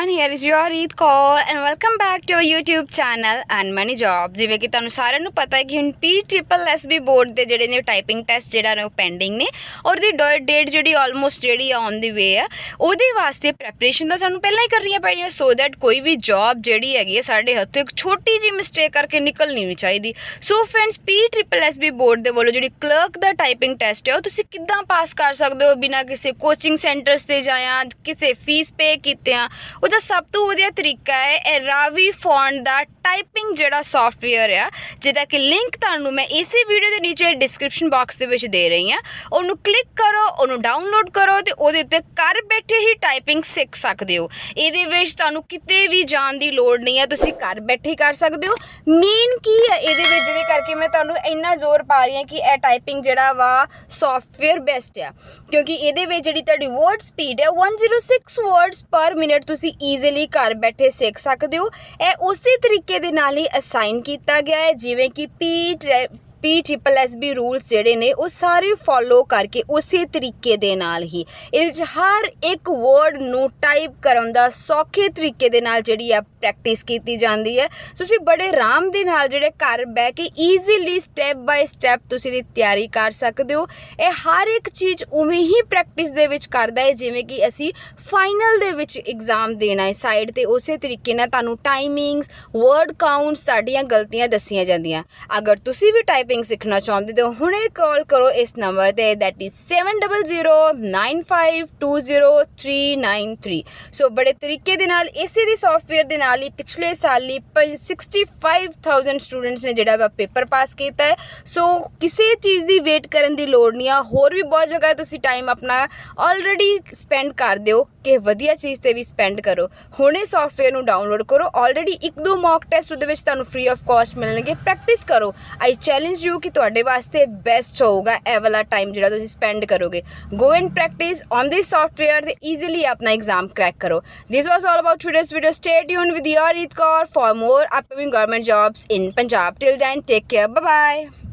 everyone, here is your Reed Kaur and welcome back to our YouTube channel Unmoney Job. ਜਿਵੇਂ ਕਿ ਤੁਹਾਨੂੰ ਸਾਰਿਆਂ ਨੂੰ ਪਤਾ ਹੈ ਕਿ ਹੁਣ P triple S B board ਦੇ ਜਿਹੜੇ ਨੇ ਟਾਈਪਿੰਗ ਟੈਸਟ ਜਿਹੜਾ ਨੇ ਉਹ ਪੈਂਡਿੰਗ ਨੇ ਔਰ ਦੀ ਡੇਟ ਜਿਹੜੀ ਆਲਮੋਸਟ ਜਿਹੜੀ ਔਨ ਦੀ ਵੇ ਆ, ਉਹਦੇ ਵਾਸਤੇ ਪ੍ਰੈਪਰੇਸ਼ਨ ਤਾਂ ਸਾਨੂੰ ਪਹਿਲਾਂ ਹੀ ਕਰਨੀਆਂ ਪੈਣੀਆਂ ਸੋ ਦੈਟ ਕੋਈ ਵੀ ਜੌਬ ਜਿਹੜੀ ਹੈਗੀ ਹੈ ਸਾਡੇ ਹੱਥੋਂ ਇੱਕ ਛੋਟੀ ਜੀ ਮਿਸਟੇਕ ਕਰਕੇ ਨਿਕਲਣੀ ਨਹੀਂ ਚਾਹੀਦੀ। So friends P triple S B board ਦੇ ਵੱਲੋਂ ਜਿਹੜੀ ਕਲਰਕ ਦਾ ਟਾਈਪਿੰਗ ਟੈਸਟ ਹੈ ਉਹ ਤੁਸੀਂ ਕਿੱਦਾਂ ਪਾਸ ਕਰ ਸਕਦੇ ਹੋ ਬਿਨਾਂ ਕਿਸੇ ਕੋਚਿੰਗ ਸੈਂਟਰਸ ਤੇ ਜਾਇਆ, ਕਿਸੇ ਫੀਸ ਪੇ ਕੀਤੇ ਆ ਉਹਦਾ ਸਭ ਤੋਂ ਵਧੀਆ ਤਰੀਕਾ ਹੈ ਇਹ ਰਾਵੀ ਫੌਂਟ ਦਾ ਟਾਈਪਿੰਗ ਜਿਹੜਾ ਸੌਫਟਵੇਅਰ ਆ, ਜਿਹਦਾ ਕਿ ਲਿੰਕ ਤੁਹਾਨੂੰ ਮੈਂ ਇਸੇ ਵੀਡੀਓ ਦੇ ਨੀਚੇ ਡਿਸਕ੍ਰਿਪਸ਼ਨ ਬਾਕਸ ਦੇ ਵਿੱਚ ਦੇ ਰਹੀ ਹਾਂ, ਉਹਨੂੰ ਕਲਿੱਕ ਕਰੋ, ਉਹਨੂੰ ਡਾਊਨਲੋਡ ਕਰੋ ਤੇ ਉਹਦੇ ਉੱਤੇ ਘਰ ਬੈਠੇ ਹੀ ਟਾਈਪਿੰਗ ਸਿੱਖ ਸਕਦੇ ਹੋ। ਇਹਦੇ ਵਿੱਚ ਤੁਹਾਨੂੰ ਕਿਤੇ ਵੀ ਜਾਣ ਦੀ ਲੋੜ ਨਹੀਂ ਆ ਤੁਸੀਂ ਘਰ ਬੈਠੇ ਹੀ ਕਰ ਸਕਦੇ ਹੋ। ਮੇਨ ਕੀ ਆ ਇਹਦੇ ਵਿੱਚ, ਜਿਹਦੇ ਕਰਕੇ ਮੈਂ ਤੁਹਾਨੂੰ ਇੰਨਾ ਜ਼ੋਰ ਪਾ ਰਹੀ ਹਾਂ ਕਿ ਇਹ ਟਾਈਪਿੰਗ ਜਿਹੜਾ ਵਾ ਸੌਫਟਵੇਅਰ ਬੈਸਟ ਆ। ਕਿਉਂਕਿ ਇਹਦੇ ਵਿੱਚ ਜਿਹੜੀ ਤੁਹਾਡੀ ਵਰਡ ਸਪੀਡ ਹੈ 106 ਵਰਡਸ ਪਰ ਮਿੰਟ ਤੁਸੀਂ ਈਜ਼ੀਲੀ ਘਰ ਬੈਠੇ ਸਿੱਖ ਸਕਦੇ ਹੋ। ਇਹ ਉਸੇ ਤਰੀਕੇ ਦੇ ਨਾਲ ਹੀ ਅਸਾਈਨ ਕੀਤਾ ਗਿਆ ਹੈ ਜਿਵੇਂ ਕਿ P P triple S B rules ਜਿਹੜੇ ਨੇ, ਉਹ ਸਾਰੇ ਫੋਲੋ ਕਰਕੇ ਉਸੇ ਤਰੀਕੇ ਦੇ ਨਾਲ ਹੀ, ਇਹਦੇ ਵਿੱਚ ਹਰ ਇੱਕ ਵਰਡ ਨੂੰ ਟਾਈਪ ਕਰਨ ਦਾ ਸੌਖੇ ਤਰੀਕੇ ਦੇ ਨਾਲ ਜਿਹੜੀ ਆ ਪ੍ਰੈਕਟਿਸ ਕੀਤੀ ਜਾਂਦੀ ਹੈ। ਤੁਸੀਂ ਬੜੇ ਆਰਾਮ ਦੇ ਨਾਲ ਜਿਹੜੇ ਘਰ ਬਹਿ ਕੇ ਈਜ਼ੀਲੀ ਸਟੈਪ ਬਾਈ ਸਟੈਪ ਤੁਸੀਂ ਦੀ ਤਿਆਰੀ ਕਰ ਸਕਦੇ ਹੋ। ਇਹ ਹਰ ਇੱਕ ਚੀਜ਼ ਉਵੇਂ ਹੀ ਪ੍ਰੈਕਟਿਸ ਦੇ ਵਿੱਚ ਕਰਦਾ ਹੈ, ਜਿਵੇਂ ਕਿ ਅਸੀਂ ਫਾਈਨਲ ਦੇ ਵਿੱਚ ਐਗਜ਼ਾਮ ਦੇਣਾ ਹੈ। ਸਾਈਡ ਤੇ ਉਸੇ ਤਰੀਕੇ ਨਾਲ ਤੁਹਾਨੂੰ ਟਾਈਮਿੰਗਸ ਵਰਡ ਕਾਊਂਟਸ ਸਾਡੀਆਂ ਗਲਤੀਆਂ ਦੱਸੀਆਂ ਜਾਂਦੀਆਂ। ਅਗਰ ਤੁਸੀਂ ਵੀ ਟਾਈਪ ਟਾਈਪਿੰਗ ਸਿੱਖਣਾ ਚਾਹੁੰਦੇ ਹੋ ਹੁਣੇ ਕਾਲ ਕਰੋ ਇਸ ਨੰਬਰ ਤੇ ਦੈਟ ਇਜ਼ 7009520393 ਸੋ ਬੜੇ ਤਰੀਕੇ ਦੇ ਨਾਲ ਇਸੇ ਦੀ ਸੌਫਟਵੇਅਰ ਦੇ ਨਾਲ ਹੀ ਪਿਛਲੇ ਸਾਲ ਹੀ ਪ- 65000 ਸਟੂਡੈਂਟਸ ਨੇ ਜਿਹੜਾ ਵਾ ਪੇਪਰ ਪਾਸ ਕੀਤਾ ਹੈ ਸੋ ਕਿਸੇ ਚੀਜ਼ ਦੀ ਵੇਟ ਕਰਨ ਦੀ ਲੋੜ ਨਹੀਂ ਆ ਹੋਰ ਵੀ ਬਹੁਤ ਜਗ੍ਹਾ ਤੁਸੀਂ ਟਾਈਮ ਆਪਣਾ ਆਲਰੇਡੀ ਸਪੈਂਡ ਕਰ ਦਿਓ ਕਿ ਵਧੀਆ ਚੀਜ਼ ਤੇ ਵੀ ਸਪੈਂਡ ਕਰੋ ਹੁਣੇ ਸੌਫਟਵੇਅਰ ਨੂੰ ਡਾਊਨਲੋਡ ਕਰੋ ਆਲਰੇਡੀ ਇੱਕ ਦੋ ਮੌਕ ਟੈਸਟ ਉਹਦੇ ਵਿੱਚ ਤੁਹਾਨੂੰ ਫ੍ਰੀ ਆਫ ਕਾਸਟ ਮਿਲਣਗੇ ਪ੍ਰੈਕਟਿਸ ਕਰੋ ਆਈ ਚੈਲੰਜ ਯੂ ਕਿ ਤੁਹਾਡੇ ਵਾਸਤੇ ਬੈਸਟ ਹੋਊਗਾ ਇਹ ਵਾਲਾ ਟਾਈਮ ਜਿਹੜਾ ਤੁਸੀਂ ਸਪੈਂਡ ਕਰੋਗੇ go and practice on this software ਤੇ ਈਜ਼ੀਲੀ ਆਪਣਾ ਐਗਜ਼ਾਮ ਕਰੈਕ ਕਰੋ this was all about today's video stay tune with your Reet Kaur for more upcoming government jobs in Punjab till then take care bye bye